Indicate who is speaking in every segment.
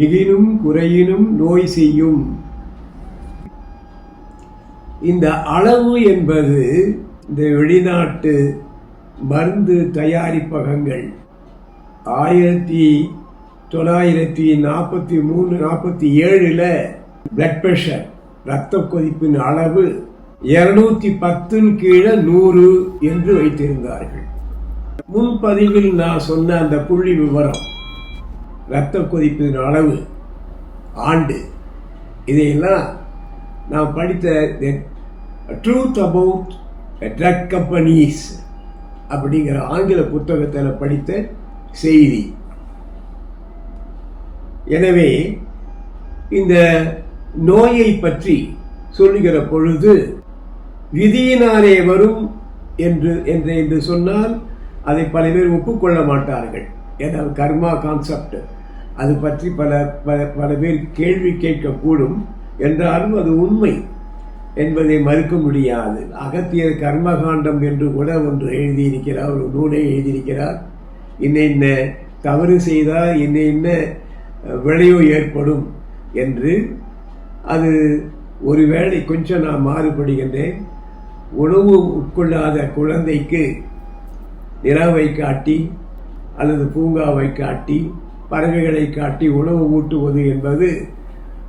Speaker 1: மிகினும் குறையினும் நோய் செய்யும். இந்த அளவு என்பது இந்த வெளிநாட்டு மருந்து தயாரிப்பகங்கள். ஆயிரத்தி தொள்ளாயிரத்தி நாற்பத்தி மூணு நாற்பத்தி ஏழில் பிளட் ப்ரெஷர் ரத்த கொதிப்பின் அளவு இருநூத்தி பத்தின் கீழே நூறு என்று வைத்திருந்தார்கள். முன்பதிவில் நான் சொன்ன அந்த புள்ளி விவரம் ரத்த கொதிப்பின் அளவு ஆண்டு. இதையெல்லாம் நான் படித்த ட்ரூத் அபவுட் ட்ரக் கம்பெனிஸ் அப்படிங்கிற ஆங்கில புத்தகத்தில் படித்த செய்தி. எனவே இந்த நோயை பற்றி சொல்லுகிற பொழுது விதியினாலே வரும் என்று என்று என்று சொன்னால் அதை பல பேர் ஒப்புக்கொள்ள மாட்டார்கள். ஏதாவது கர்மா கான்செப்ட். அது பற்றி பல பல பல பேர் கேள்வி கேட்கக்கூடும் என்றாலும் அது உண்மை என்பதை மறுக்க முடியாது. அகத்தியர் கர்மகாண்டம் என்று கூட ஒன்று எழுதியிருக்கிறார் ஒரு நூலை எழுதியிருக்கிறார். இன்ன இன்ன தவறு செய்தால் இன்ன இன்ன விளைவு ஏற்படும் என்று. அது ஒருவேளை கொஞ்சம் நான் மாறுபடுகின்றேன். உணவு உட்கொள்ளாத குழந்தைக்கு நிலாவை காட்டி அல்லது பூங்காவை காட்டி பறவைகளை காட்டி உணவு ஊட்டுவது என்பது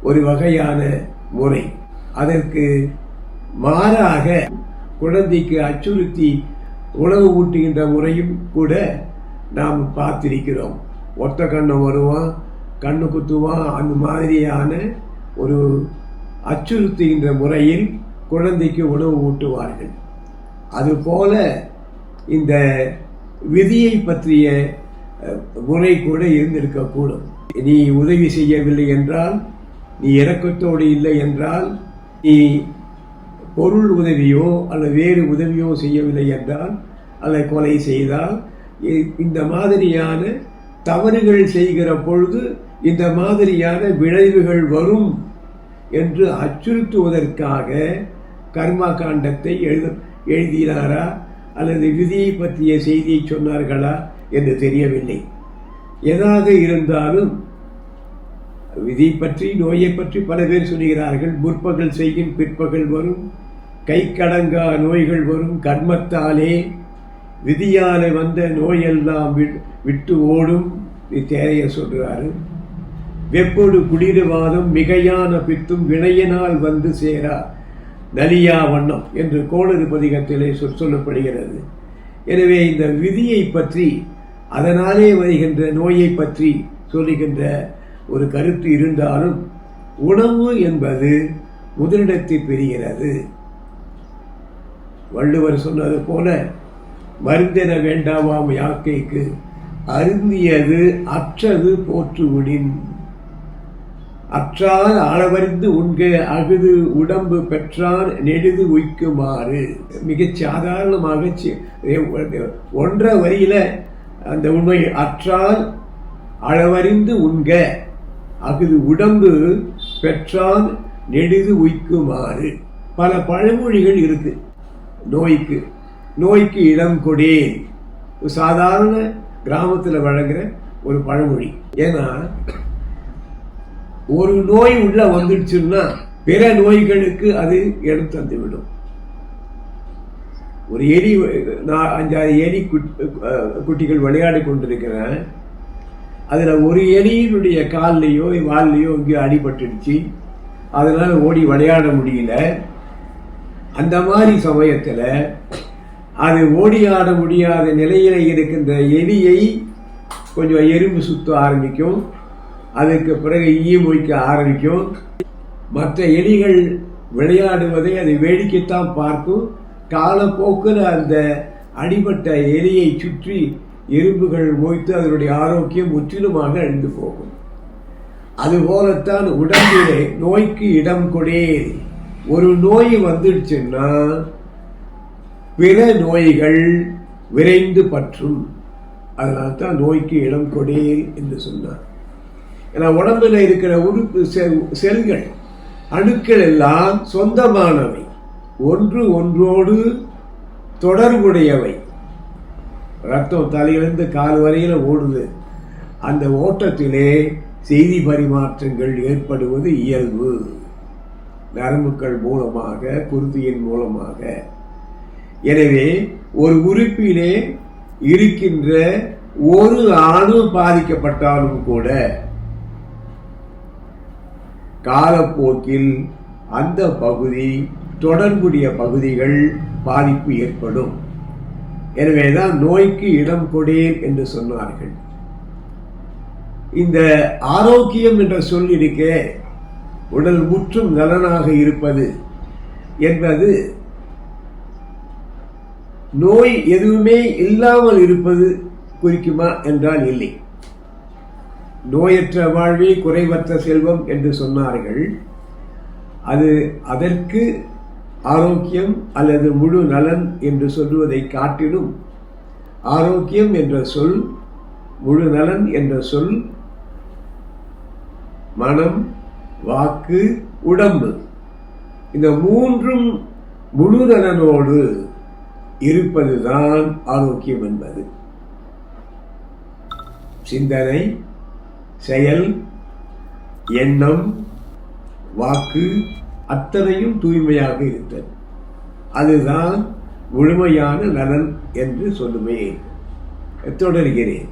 Speaker 1: ஒரு வகையான முறை. அதற்கு மாறாக குழந்தைக்கு அச்சுறுத்தி உணவு ஊட்டுகின்ற முறையும் கூட நாம் பார்த்திருக்கிறோம். ஒத்த கண்ணை வருவான் கண்ணு குத்துவான் அந்த மாதிரியான ஒரு அச்சுறுத்துகின்ற முறையில் குழந்தைக்கு உணவு ஊட்டுவார்கள். அதுபோல இந்த விதியை பற்றிய முறை கூட இருந்திருக்கக்கூடும். நீ உதவி செய்யவில்லை என்றால் நீ இறக்கத்தோடு இல்லை என்றால் நீ பொருள் உதவியோ அல்லது வேறு உதவியோ செய்யவில்லை என்றால் அல்லது கொலை செய்தால் இந்த மாதிரியான தவறுகள் செய்கிற பொழுது இந்த மாதிரியான விளைவுகள் வரும் என்று அச்சுறுத்துவதற்காக கர்மா காண்டத்தை எழுத எழுதினாரா? அல்லது விதியை பற்றிய செய்தியை சொன்னார்களா? என்று தெரியவில்லை. எதாக இருந்தாலும் விதி பற்றி நோயை பற்றி பல பேர் சொல்கிறார்கள் முற்பகல் செய்யும் பிற்பகல் வரும். கை கடங்கா நோய்கள் வரும். கர்மத்தாலே விதியாலே வந்த நோயெல்லாம் விட்டு ஓடும் தேரைய சொல்கிறாரு வெப்பொடு குளிர்வாதம் மிகையான பித்தும் வினையினால் வந்து சேரா நலியா வண்ணம் என்று கோளறு பதிகத்திலே சொல் சொல்லப்படுகிறது. எனவே இந்த விதியை பற்றி அதனாலே வருகின்ற நோயை பற்றி சொல்லுகின்ற ஒரு கருத்து இருந்தாலும் உணவு என்பது முதலிடத்தை பெறுகிறது. வள்ளுவர் சொன்னது போல மருந்தென வேண்டாமாம் யாக்கைக்கு அருந்தியது அற்றது போற்றுவிடின். அற்றால் அளவறிந்து உண்க அகுது உடம்பு பெற்றால் நெடுது உய்க்குமாறு. மிகச் சாதாரணமாக சி- ஒன்றரை வரியில அந்த உண்மை அற்றால் அளவறிந்து உண்க அஃது உடம்பு பெற்றான் நெடுது உய்க்குமாறு. பல பழமொழிகள் இருக்கு. நோய்க்கு நோய்க்கு இடம் கொடே ஒரு சாதாரண கிராமத்தில் வழங்குற ஒரு பழமொழி. ஏன்னா ஒரு நோய் உள்ள வந்துடுச்சுன்னா பிற நோய்களுக்கு அது இடம் தந்துவிடும். ஒரு எலி நான் அஞ்சாறு எலி குட்- குட்டிகள் விளையாடி கொண்டிருக்கிறேன். அதில் ஒரு எலியினுடைய கால்லையோ வால்லையோ இங்கேயோ அடிபட்டுடுச்சு. அதனால் ஓடி விளையாட முடியல. அந்த மாதிரி சமயத்தில் அது ஓடி ஆட முடியாத நிலையில் இருக்கின்ற எலியை கொஞ்சம் எறும்பு சுத்த ஆரம்பிக்கும். அதுக்கு பிறகு ஈ மொய்க்க ஆரம்பிக்கும். மற்ற எலிகள் விளையாடுவதை அது வேடிக்கைத்தான் பார்க்கும். காலப்போக்கில் அந்த அடிபட்ட எலியை சுற்றி எறும்புகள் மொய்த்து அதனுடைய ஆரோக்கியம் முற்றிலுமாக அழிந்து போகும். அதுபோலத்தான் உடம்பிலே நோய்க்கு இடம் கொடே ஒரு நோய் வந்துடுச்சுன்னா பிற நோய்கள் விரைந்து பற்றும். அதனால தான் நோய்க்கு இடம் கொடேல் என்று சொன்னார். ஏன்னா உடம்பில் இருக்கிற உறுப்பு செல்கள் அணுக்கள் எல்லாம் சொந்தமானவை. ஒன்று ஒன்றோடு தொடர்புடையவை. ரத்தம் தலையிலிருந்து கால் வரையில் ஓடுது. அந்த ஓட்டத்திலே செய்தி பரிமாற்றங்கள் ஏற்படுவது இயல்பு. நரம்புகள் மூலமாக குருதியின் மூலமாக. எனவே ஒரு உறுப்பிலே இருக்கின்ற ஒரு அணு பாதிக்கப்பட்டாலும் கூட காலப்போக்கில் அந்த பகுதி தொடர்புடைய பகுதிகள் பாதிப்பு ஏற்படும். எனவேதான் நோய்க்கு இடம் கொடேன் என்று சொன்னார்கள். இந்த ஆரோக்கியம் என்ற சொல் இருக்க உடல் முற்றும் நலனாக இருப்பது என்பது நோய் எதுவுமே இல்லாமல் இருப்பது குறிக்குமா என்றால் இல்லை. நோயற்ற வாழ்வே குறைவற்ற செல்வம் என்று சொன்னார்கள். அது அதற்கு ஆரோக்கியம் அல்லது முழு நலன் என்று சொல்வதை காட்டிலும் ஆரோக்கியம் என்ற சொல் முழு நலன் என்ற சொல் மனம் வாக்கு உடம்பு இந்த மூன்றும் முழு நலனோடு இருப்பதுதான் ஆரோக்கியம் என்பது. சிந்தனை செயல் எண்ணம் வாக்கு அத்தனையும் தூய்மையாக இருத்தல். அதுதான் முழுமையான நலன் என்று சொல்லுவேன் தொடர்கிறேன்